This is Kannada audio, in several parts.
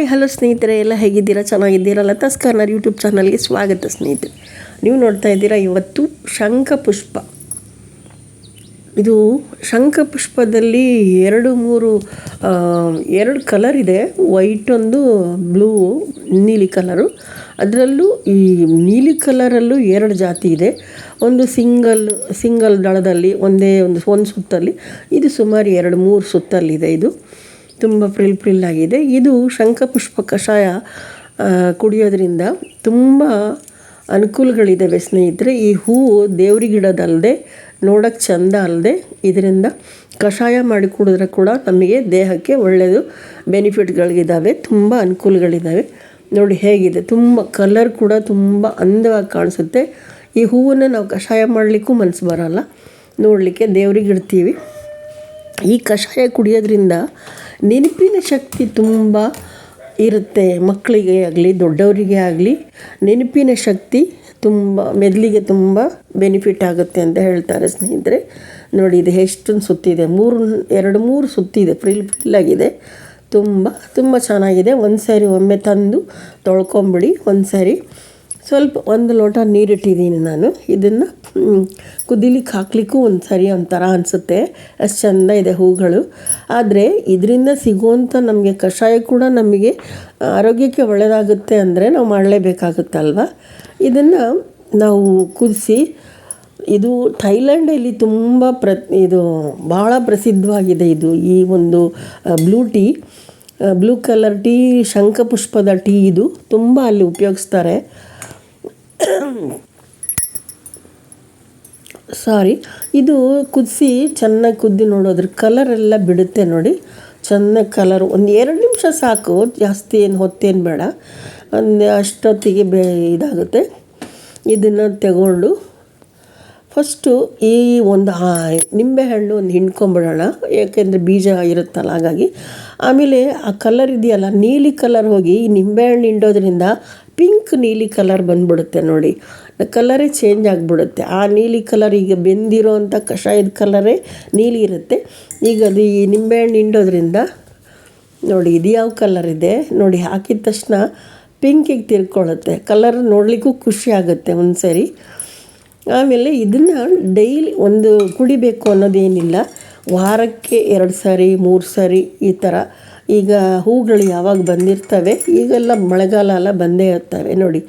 ಹಾಯ್ ಹಲೋ ಸ್ನೇಹಿತರೆ, ಎಲ್ಲ ಹೇಗಿದ್ದೀರಾ? ಚೆನ್ನಾಗಿದ್ದೀರಾ ಲತಾಸ್ ಕಾರ್ನರ್ ಯೂಟ್ಯೂಬ್ ಚಾನಲ್ಗೆ ಸ್ವಾಗತ ಸ್ನೇಹಿತರೆ. ನೀವು ನೋಡ್ತಾ ಇದ್ದೀರಾ ಇವತ್ತು ಶಂಖಪುಷ್ಪ. ಇದು ಶಂಖಪುಷ್ಪದಲ್ಲಿ ಎರಡು ಮೂರು ಎರಡು ಕಲರ್ ಇದೆ. ವೈಟ್ ಒಂದು ಬ್ಲೂ ನೀಲಿ ಕಲರು ಅದರಲ್ಲೂ ಈ ನೀಲಿ ಕಲರಲ್ಲೂ ಎರಡು ಜಾತಿ ಇದೆ. ಒಂದು ಸಿಂಗಲ್ ಸಿಂಗಲ್ ದಳದಲ್ಲಿ, ಒಂದೇ ಒಂದು ಒಂದು ಸುತ್ತಲ್ಲಿ. ಇದು ಸುಮಾರು ಎರಡು ಮೂರು ಸುತ್ತಲ್ಲಿದೆ ಇದು. ತುಂಬ ಪ್ರಿಲ್ ಪ್ರಿಲ್ ಆಗಿದೆ. ಇದು ಶಂಖಪುಷ್ಪ ಕಷಾಯ ಕುಡಿಯೋದ್ರಿಂದ ತುಂಬ ಅನುಕೂಲಗಳಿದ್ದಾವೆ ಸ್ನೇಹಿತರೆ. ಈ ಹೂವು ದೇವ್ರಿಗಿಡೋದಲ್ಲದೆ ನೋಡೋಕ್ಕೆ ಚಂದ ಅಲ್ಲದೆ ಇದರಿಂದ ಕಷಾಯ ಮಾಡಿ ಕುಡಿದ್ರೆ ಕೂಡ ನಮಗೆ ದೇಹಕ್ಕೆ ಒಳ್ಳೆಯದು ಬೆನಿಫಿಟ್ಗಳಿದ್ದಾವೆ ತುಂಬ ಅನುಕೂಲಗಳಿದ್ದಾವೆ ನೋಡಿ ಹೇಗಿದೆ, ತುಂಬ ಕಲರ್ ಕೂಡ ತುಂಬ ಅಂದವಾಗಿ ಕಾಣಿಸುತ್ತೆ. ಈ ಹೂವನ್ನು ನಾವು ಕಷಾಯ ಮಾಡಲಿಕ್ಕೂ ಮನಸ್ಸು ಬರೋಲ್ಲ. ನೋಡಲಿಕ್ಕೆ ದೇವ್ರಿಗೆ ಇಡ್ತೀವಿ. ಈ ಕಷಾಯ ಕುಡಿಯೋದ್ರಿಂದ ನೆನಪಿನ ಶಕ್ತಿ ತುಂಬ ಇರುತ್ತೆ. ಮಕ್ಕಳಿಗೆ ಆಗಲಿ, ದೊಡ್ಡವರಿಗೆ ಆಗಲಿ, ನೆನಪಿನ ಶಕ್ತಿ ತುಂಬ ಮೆದುಳಿಗೆ ತುಂಬ ಬೆನಿಫಿಟ್ ಆಗುತ್ತೆ ಅಂತ ಹೇಳ್ತಾರೆ ಸ್ನೇಹಿತರೆ. ನೋಡಿ, ಇದು ಎಷ್ಟೊಂದು ಸುತ್ತಿದೆ. ಮೂರು, ಎರಡು, ಮೂರು ಸುತ್ತಿದೆ. ಫ್ರಿಲ್ ಆಗಿದೆ. ತುಂಬ ತುಂಬ ಚೆನ್ನಾಗಿದೆ. ಒಂದು ಸಾರಿ ಒಮ್ಮೆ ತಂದು ತೊಳ್ಕೊಂಬಿಡಿ. ಒಂದು ಸಾರಿ ಸ್ವಲ್ಪ ಒಂದು ಲೋಟ ನೀರಿಟ್ಟಿದ್ದೀನಿ ನಾನು. ಇದನ್ನು ಕುದಿಲಿಕ್ಕೆ ಹಾಕ್ಲಿಕ್ಕೂ ಒಂದು ಸರಿ ಒಂಥರ ಅನಿಸುತ್ತೆ. ಅಷ್ಟು ಚೆಂದ ಇದೆ ಹೂಗಳು. ಆದರೆ ಇದರಿಂದ ಸಿಗುವಂಥ ನಮಗೆ ಕಷಾಯ ಕೂಡ ನಮಗೆ ಆರೋಗ್ಯಕ್ಕೆ ಒಳ್ಳೆಯದಾಗುತ್ತೆ ಅಂದರೆ ನಾವು ಮಾಡಲೇಬೇಕಾಗುತ್ತಲ್ವ? ಇದನ್ನು ನಾವು ಕುದಿಸಿ, ಇದು ಥೈಲ್ಯಾಂಡಲ್ಲಿ ತುಂಬ ಪ್ರ, ಇದು ಭಾಳ ಪ್ರಸಿದ್ಧವಾಗಿದೆ ಇದು. ಈ ಒಂದು blue tea blue colour tea, ಶಂಖಪುಷ್ಪದ tea ಇದು ತುಂಬ ಅಲ್ಲಿ ಉಪಯೋಗಿಸ್ತಾರೆ. ಸಾರಿ ಇದು ಕುದಿಸಿ ಚೆನ್ನಾಗಿ ಕುದ್ದು ನೋಡೋದ್ರ ಎಲ್ಲ ಬಿಡುತ್ತೆ ನೋಡಿ. ಚೆನ್ನಾಗಿ ಕಲರ್ ಒಂದು ಎರಡು ನಿಮಿಷ ಸಾಕು. ಜಾಸ್ತಿ ಏನು ಹೊತ್ತೇನು ಬೇಡ. ಒಂದು ಅಷ್ಟೊತ್ತಿಗೆ ಬೇ ಇದಾಗುತ್ತೆ. ಇದನ್ನು ತಗೊಂಡು ಫಸ್ಟು ಈ ಒಂದು ನಿಂಬೆ ನಿಂಬೆಹಣ್ಣು ಒಂದು ಹಿಂಡ್ಕೊಂಬಿಡೋಣ. ಯಾಕೆಂದರೆ ಬೀಜ ಇರುತ್ತಲ್ಲ ಹಾಗಾಗಿ. ಆಮೇಲೆ ಆ ಕಲರ್ ಇದೆಯಲ್ಲ, ನೀಲಿ ಕಲರ್ ಹೋಗಿ ಈ ನಿಂಬೆಹಣ್ಣು ಹಿಂಡೋದ್ರಿಂದ ಪಿಂಕ್ ನೀಲಿ ಕಲರ್ ಬಂದ್ಬಿಡುತ್ತೆ ನೋಡಿ. ಕಲರೇ ಚೇಂಜ್ ಆಗಿಬಿಡುತ್ತೆ. ಆ ನೀಲಿ ಕಲರ್ ಈಗ ಬೆಂದಿರೋ ಅಂಥ ಕಷಾಯದ ಕಲರೇ ನೀಲಿ ಇರುತ್ತೆ. ಈಗ ಅದು ಈ ನಿಂಬೆಹಣ್ಣು ಹಿಂಡೋದ್ರಿಂದ ನೋಡಿ ಇದು ಯಾವ ಕಲರ್ ಇದೆ? ನೋಡಿ ಹಾಕಿದ ತಕ್ಷಣ ಪಿಂಕಿಗೆ ತಿರ್ಕೊಳ್ಳುತ್ತೆ. ಕಲರ್ ನೋಡಲಿಕ್ಕೂ ಖುಷಿ ಆಗುತ್ತೆ ಒಂದು ಸರಿ ಆಮೇಲೆ ಇದನ್ನು ಡೈಲಿ ಒಂದು ಕುಡಿಬೇಕು ಅನ್ನೋದೇನಿಲ್ಲ. ವಾರಕ್ಕೆ ಎರಡು ಸಾರಿ, ಮೂರು ಸಾರಿ ಈ ಥರ ಈಗ ಹೂಗಳು ಯಾವಾಗ ಬಂದಿರ್ತವೆ, ಈಗೆಲ್ಲ ಮಳೆಗಾಲ ಎಲ್ಲ ಬಂದೇ ಇರ್ತವೆ ನೋಡಿ.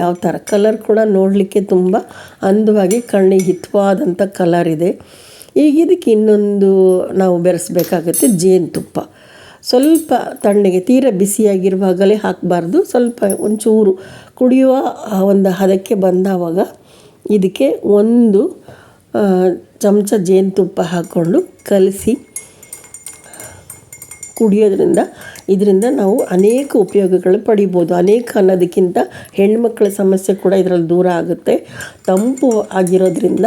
ಯಾವ ಥರ ಕಲರ್ ಕೂಡ ನೋಡಲಿಕ್ಕೆ ತುಂಬ ಅಂದವಾಗಿ ಕಣ್ಣಿಗೆ ಹಿತವಾದಂಥ ಕಲರ್ ಇದೆ. ಈಗ ಇದಕ್ಕೆ ಇನ್ನೊಂದು ನಾವು ಬೆರೆಸ್ಬೇಕಾಗುತ್ತೆ ಜೇನುತುಪ್ಪ. ಸ್ವಲ್ಪ ತಣ್ಣಗೆ ತೀರ ಬಿಸಿಯಾಗಿರುವಾಗಲೇ ಹಾಕಬಾರ್ದು. ಸ್ವಲ್ಪ ಒಂಚೂರು ಕುಡಿಯುವ ಒಂದು ಹದಕ್ಕೆ ಬಂದಾವಾಗ ಇದಕ್ಕೆ ಒಂದು ಚಮಚ ಜೇನುತುಪ್ಪ ಹಾಕ್ಕೊಂಡು ಕಲಸಿ ಕುಡಿಯೋದ್ರಿಂದ ಇದರಿಂದ ನಾವು ಅನೇಕ ಉಪಯೋಗಗಳು ಪಡಿಬೋದು. ಅನೇಕ ಅನ್ನೋದಕ್ಕಿಂತ ಹೆಣ್ಮಕ್ಳ ಸಮಸ್ಯೆ ಕೂಡ ಇದರಲ್ಲಿ ದೂರ ಆಗುತ್ತೆ. ತಂಪು ಆಗಿರೋದ್ರಿಂದ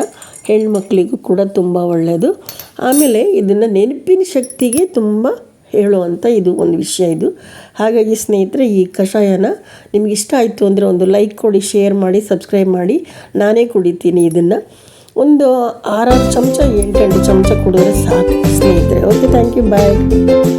ಹೆಣ್ಮಕ್ಳಿಗೂ ಕೂಡ ತುಂಬ ಒಳ್ಳೆಯದು ಆಮೇಲೆ ಇದನ್ನು ನೆನಪಿನ ಶಕ್ತಿಗೆ ತುಂಬ ಹೇಳುವಂಥ ಇದು ಒಂದು ವಿಷಯ ಇದು. ಹಾಗಾಗಿ ಸ್ನೇಹಿತರೆ, ಈ ಕಷಾಯನ ನಿಮ್ಗೆ ಇಷ್ಟ ಆಯಿತು ಅಂದರೆ ಒಂದು ಲೈಕ್ ಕೊಡಿ, ಶೇರ್ ಮಾಡಿ, ಸಬ್ಸ್ಕ್ರೈಬ್ ಮಾಡಿ. ನಾನೇ ಕುಡಿತೀನಿ ಇದನ್ನು. ಒಂದು ಆರಾರು ಚಮಚ ಎಂಟೆಂಟು ಚಮಚ ಕುಡಿದ್ರೆ ಸಾಕು ಸ್ನೇಹಿತರೆ. Okay thank you bye